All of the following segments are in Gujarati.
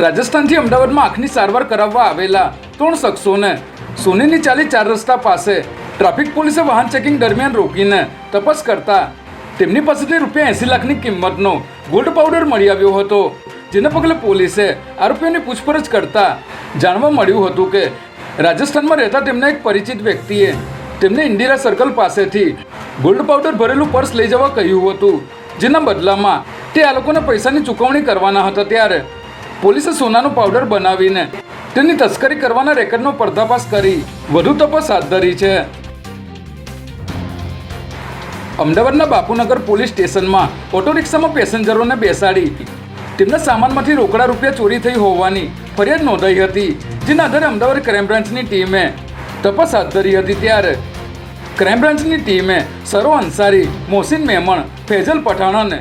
રાજસ્થાનથી અમદાવાદમાં આંખની સારવાર કરાવવા આવેલા ત્રણ શખ્સોને સોનીની ચાલી ચાર રસ્તા પાસે ટ્રાફિક પોલીસે વાહન ચેકિંગ દરમિયાન રોકીને તપાસ કરતા તેમની પાસેથી રૂપિયા એંસી લાખની કિંમતનો ગોલ્ડ પાવડર મળી આવ્યો હતો, જેના પગલે પોલીસે આરોપીઓની પૂછપરછ કરતા જાણવા મળ્યું હતું કે રાજસ્થાનમાં રહેતા તેમના એક પરિચિત વ્યક્તિએ તેમને ઇન્દિરા સર્કલ પાસેથી ગોલ્ડ પાવડર ભરેલું પર્સ લઈ જવા કહ્યું હતું, જેના બદલામાં તે આ લોકોને પૈસાની ચૂકવણી કરવાના હતા ત્યારે પોલીસે સોનાનો પાવડર બનાવીને તેની તસ્કરી કરવાના રેકર્ડનો પર્દાફાશ કરી વધુ તપાસ હાથ ધરી છે. અમદાવાદના બાપુનગર પોલીસ સ્ટેશનમાં ઓટો રિક્ષામાં પેસેન્જરોને બેસાડી. તેમના સામાનમાંથી રોકડા રૂપિયા ચોરી થઈ હોવાની ફરિયાદ નોંધાઈ હતી, જેના આધારે અમદાવાદ ક્રાઇમ બ્રાન્ચની ટીમે તપાસ હાથ ધરી હતી ત્યારે ક્રાઇમ બ્રાન્ચની ટીમે સરો અંસારી, મોહસિન મેમણ, ફૈઝલ પઠાણ અને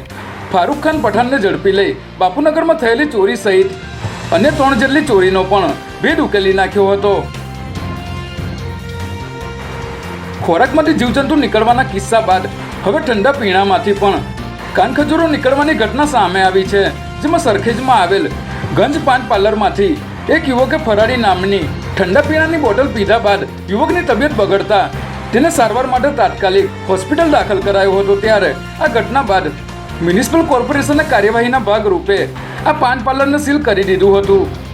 ફારૂક ખાન પઠાણને ઝડપી લઈ બાપુનગરમાં થયેલી ચોરી સહિત અન્ય ત્રણ જેટલી ચોરીનો પણ ભેદ ઉકેલી નાખ્યો હતો. ખોરાકમાંથી જીવજંતુ નીકળવાના કિસ્સા બાદ હવે ઠંડા પીણામાંથી પણ કાનખજૂરો નીકળવાની ઘટના સામે આવી છે, જેમાં સરખેજમાં આવેલ ગંજ પાન પાર્લરમાંથી એક યુવકે ફરાળી નામની ઠંડા પીણાની બોટલ પીધા બાદ યુવકની તબિયત બગડતા તેને સારવાર માટે તાત્કાલિક હોસ્પિટલ દાખલ કરાયો હતો ત્યારે આ ઘટના બાદ મ્યુનિસિપલ કોર્પોરેશનના કાર્યવાહીના ભાગરૂપે આ પાન પાર્લરને સીલ કરી દીધું હતું.